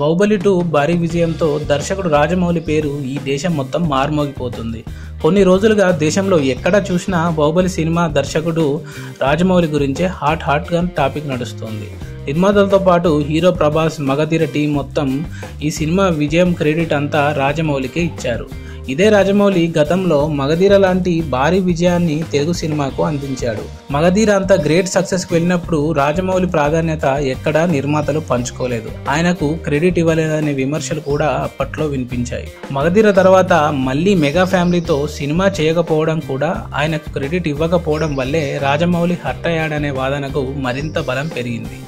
Baahubali two భారీ విజయంతో దర్శకుడు రాజమౌళి పేరు ఈ దేశం మొత్తం మార్మోగిపోతుంది. కొన్ని రోజులుగా దేశంలో ఎక్కడ చూసినా బాహుబలి సినిమా దర్శకుడు రాజమౌళి గురించే హాట్ హాట్గా టాపిక్ నడుస్తోంది. నిర్మాతలతో పాటు హీరో ప్రభాస్ మగధీర టీం మొత్తం ఈ సినిమా విజయం క్రెడిట్ అంతా రాజమౌళికే ఇచ్చారు. ఇదే రాజమౌళి గతంలో మగధీర లాంటి భారీ విజయాన్ని తెలుగు సినిమాకు అందించాడు. మగధీర అంత గ్రేట్ సక్సెస్కి వెళ్ళినప్పుడు రాజమౌళి ప్రాధాన్యత ఎక్కడా నిర్మాతలు పంచుకోలేదు. ఆయనకు క్రెడిట్ ఇవ్వలేదనే విమర్శలు కూడా అప్పట్లో వినిపించాయి. మగధీర తర్వాత మళ్ళీ మెగా ఫ్యామిలీతో సినిమా చేయకపోవడం కూడా ఆయనకు క్రెడిట్ ఇవ్వకపోవడం వల్లే రాజమౌళి హర్ట్ అయ్యాడనే వాదనకు మరింత బలం పెరిగింది.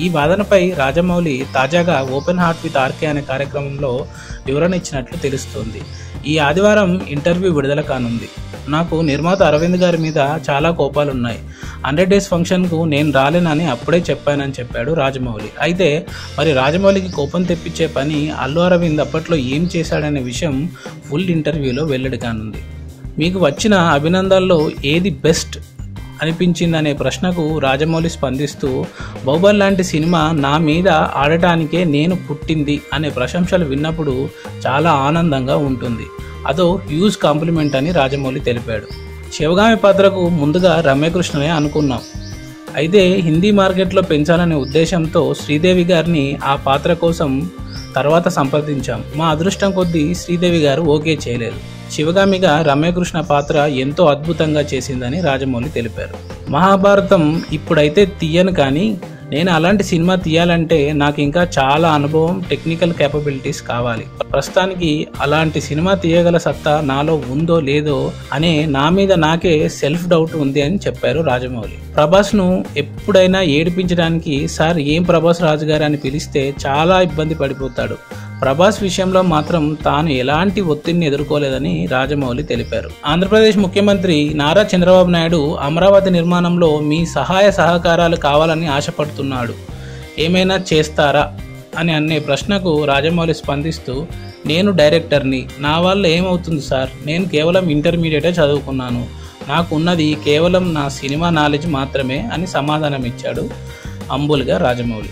ఈ వాదనపై రాజమౌళి తాజాగా ఓపెన్ హార్ట్ విత్ ఆర్కే అనే కార్యక్రమంలో వివరణ ఇచ్చినట్లు తెలుస్తోంది. ఈ ఆదివారం ఇంటర్వ్యూ విడుదల కానుంది. నాకు నిర్మాత అరవింద్ గారి మీద చాలా కోపాలు ఉన్నాయి హండ్రెడ్ డేస్ ఫంక్షన్కు నేను రాలేనని అప్పుడే చెప్పానని చెప్పాడు రాజమౌళి. అయితే మరి రాజమౌళికి కోపం తెప్పించే పని అల్లు అరవింద్ అప్పట్లో ఏం చేశాడనే విషయం ఫుల్ ఇంటర్వ్యూలో వెల్లడి కానుంది. మీకు వచ్చిన అభినందనలో ఏది బెస్ట్? అనిపించిందనే ప్రశ్నకు రాజమౌళి స్పందిస్తూ బౌబర్ లాంటి సినిమా నా మీద ఆడటానికే నేను పుట్టింది అనే ప్రశంసలు విన్నప్పుడు చాలా ఆనందంగా ఉంటుంది. అదో హ్యూజ్ కాంప్లిమెంట్ అని రాజమౌళి తెలిపాడు. శివగామి పాత్రకు ముందుగా రమ్యకృష్ణనే అనుకున్నాం. అయితే హిందీ మార్కెట్లో పెంచాలనే ఉద్దేశంతో శ్రీదేవి గారిని ఆ పాత్ర కోసం తర్వాత సంప్రదించాం. మా అదృష్టం కొద్దీ శ్రీదేవి గారు ఓకే చేయలేదు. శివగామిగా రమ్యకృష్ణ పాత్ర ఎంతో అద్భుతంగా చేసిందని రాజమౌళి తెలిపారు. మహాభారతం ఇప్పుడైతే తీయను కానీ నేను అలాంటి సినిమా తీయాలంటే నాకు ఇంకా చాలా అనుభవం టెక్నికల్ కేపబిలిటీస్ కావాలి. ప్రస్తుతానికి అలాంటి సినిమా తీయగల సత్తా నాలో ఉందో లేదో అనే నా మీద నాకే సెల్ఫ్ డౌట్ ఉంది అని చెప్పారు రాజమౌళి. ప్రభాస్ను ఎప్పుడైనా ఏడిపించడానికి సార్ ఏం ప్రభాస్ రాజు గారు అని పిలిస్తే చాలా ఇబ్బంది పడిపోతాడు. ప్రభాస్ విషయంలో మాత్రం తాను ఎలాంటి ఒత్తిడిని ఎదుర్కోలేదని రాజమౌళి తెలిపారు. ఆంధ్రప్రదేశ్ ముఖ్యమంత్రి నారా చంద్రబాబు నాయుడు అమరావతి నిర్మాణంలో మీ సహాయ సహకారాలు కావాలని ఆశపడుతున్నాడు. ఏమైనా చేస్తారా? అని అనే ప్రశ్నకు రాజమౌళి స్పందిస్తూ నేను డైరెక్టర్ని. నా వల్ల ఏమవుతుంది సార్? నేను కేవలం ఇంటర్మీడియటే చదువుకున్నాను. నాకు ఉన్నది కేవలం నా సినిమా నాలెడ్జ్ మాత్రమే అని సమాధానం ఇచ్చాడు అంబుల్గా రాజమౌళి.